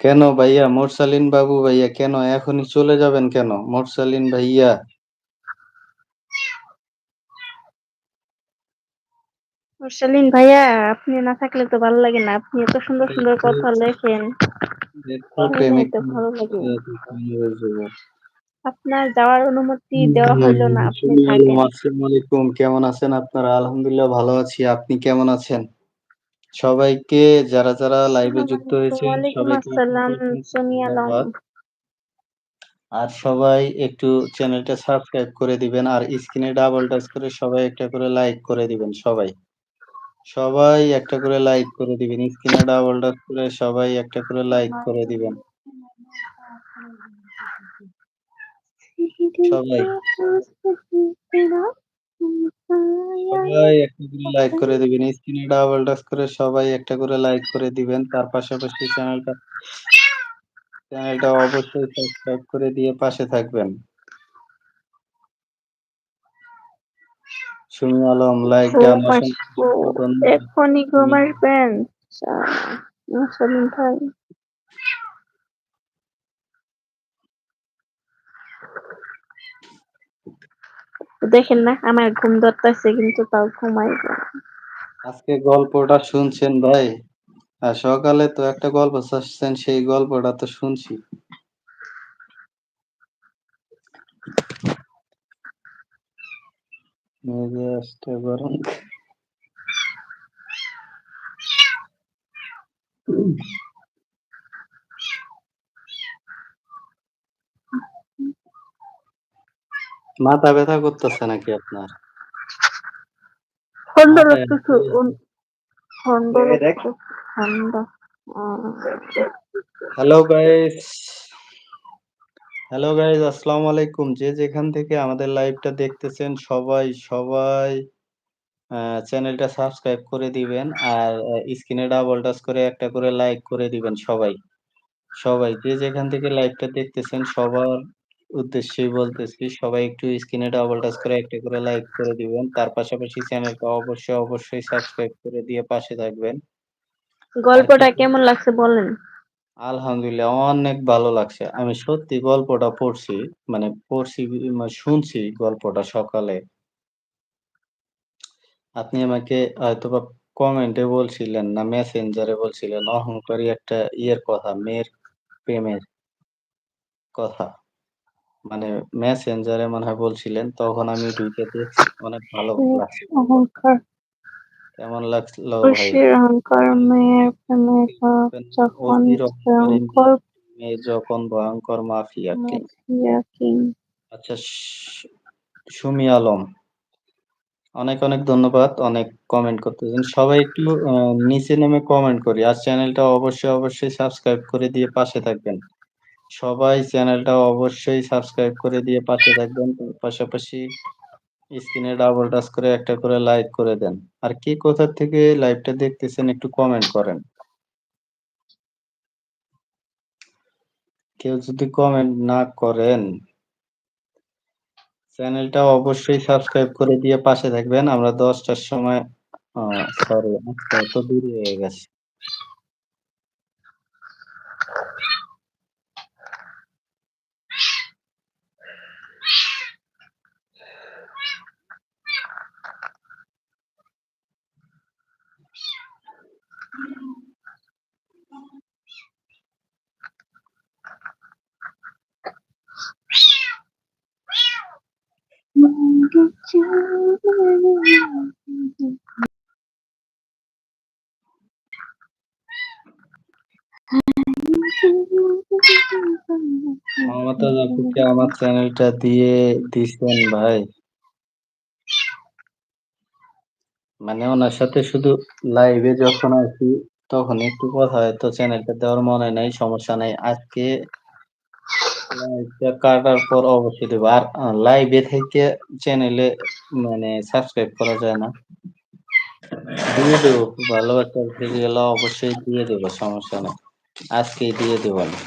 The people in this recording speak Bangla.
কেন ভাইয়া? মোরসালিন বাবু ভাইয়া কেন? এখনই চলে যাবেন কেন? মোরসালিন ভাইয়া। মুরসালিন ভাইয়া আপনি না থাকলে তো ভালো লাগে না। আপনি এত সুন্দর সুন্দর কথা লেখেন। আপনার যাওয়ার অনুমতি দেওয়া হইল না আপনি থাকেন। আসসালামু আলাইকুম কেমন আছেন আপনারা? আলহামদুলিল্লাহ ভালো আছি। আপনি কেমন আছেন? সবাইকে যারা যারা লাইভে যুক্ত হয়েছে ওয়ালাইকুম সবাইকে সোনিয়া ধন্যবাদ। আর সবাই একটু চ্যানেলটা সাবস্ক্রাইব করে দিবেন আর স্ক্রিনে ডাবল টাচ করে সবাই একটা করে লাইক করে দিবেন সবাই। সবাই একটা করে লাইক করে দিবেন স্ক্রিনে ডাবল টাচ করে সবাই একটা করে লাইক করে দিবেন। সবাই। সবাই একটা করে লাইক করে দিবেন। স্ক্রিনে ডাবল টাচ করে সবাই একটা করে লাইক করে দিবেন। তার পাশাপাশি চ্যানেলটা চ্যানেলটা অবশ্যই সাবস্ক্রাইব করে দিয়ে পাশে থাকবেন। Sumi Alam like done. এখনই ঘুমাবেন মুরসালিন ভাই। দেখেন না, আমার ঘুম ধরতেছে কিন্তু তাও ঘুমাই আজকে গল্পটা শুনছেন ভাই? আর সকালে তো একটা গল্প শুনছেন সেই গল্পটা তো শুনছি। মেজাজটা গরম মাথা ব্যথা করতেছে নাকি আপনার? ঠান্ডা লাগতেছে ঠান্ডা ঠান্ডা। হ্যালো গাইস হ্যালো গাইস আসসালামু আলাইকুম। যে যেখান থেকে আমাদের লাইভটা দেখতেছেন সবাই সবাই চ্যানেলটা সাবস্ক্রাইব করে দিবেন আর স্ক্রিনে ডাবল টাচ করে একটা করে লাইক করে দিবেন সবাই। সবাই যে যেখান থেকে লাইভটা দেখতেছেন সবার উদ্দেশ্যেই বলতেছি সবাই একটু স্ক্রিনে ডাবল টাচ করে একটা করে লাইক করে দিবেন। তার পাশাপাশি চ্যানেলটা অবশ্যই অবশ্যই সাবস্ক্রাইব করে দিয়ে পাশে থাকবেন। গল্পটা কেমন লাগছে বলেন? আলহামদুলিল্লাহ অনেক ভালো লাগছে। আমি সত্যি গল্পটা পড়ছি মানে পড়ছি মানে শুনছি গল্পটা সকালে। আপনি আমাকে হয়তোবা কমেন্টে বলছিলেন না মেসেঞ্জারে বলছিলেন অহংকারী একটা ইয়ের কথা মেয়ের প্রেমের কথা। মানে মেসেঞ্জারে মনে হয় বলছিলেন তখন আমি ঢুকে দেখছি অনেক ভালো লাগছে। অহংকার। কেমন লাগল খুশির অহংকার মেয়ের প্রেমে যখন ভয়ঙ্কর মেয়ে যখন ভয়ঙ্কর মাফিয়া কিং? আচ্ছা সুমি আলম অনেক অনেক ধন্যবাদ অনেক কমেন্ট করতেছেন। সবাই একটু নিচে নেমে কমেন্ট করি আর চ্যানেলটা অবশ্যই অবশ্যই সাবস্ক্রাইব করে দিয়ে পাশে থাকবেন। সবাই চ্যানেলটা অবশ্যই সাবস্ক্রাইব করে দিয়ে পাশে থাকবেন। পাশাপাশি স্ক্রিনে ডাবল টাচ করে একটা করে লাইক করে দেন। আর কি কোথা থেকে লাইভটা দেখতেছেন একটু কমেন্ট করেন। কেউ যদি কমেন্ট না করেন, চ্যানেলটা অবশ্যই সাবস্ক্রাইব করে দিয়ে পাশে থাকবেন। আমরা দশটার সময় সরি আজকে এত দেরি হয়ে গেছে। মমতাজ আপুকে আমার চ্যানেলটা দিয়ে দিছেন ভাই। মানে ওনার সাথে শুধু লাইভে যখন আসি তখন একটু কথা হয়, তো চ্যানেলটা দেওয়ার মনে নাই, সমস্যা নাই। আজকে কাটার পর অবশ্যই দেবো। আর লাইভে থেকে চ্যানেলে মানে সাবস্ক্রাইব করা যায় না। দিয়ে দেবো ভালো একটা ভিডিও অবশ্যই দিয়ে দেবো, সমস্যা নেই। আজকেই দিয়ে দেবো আমি।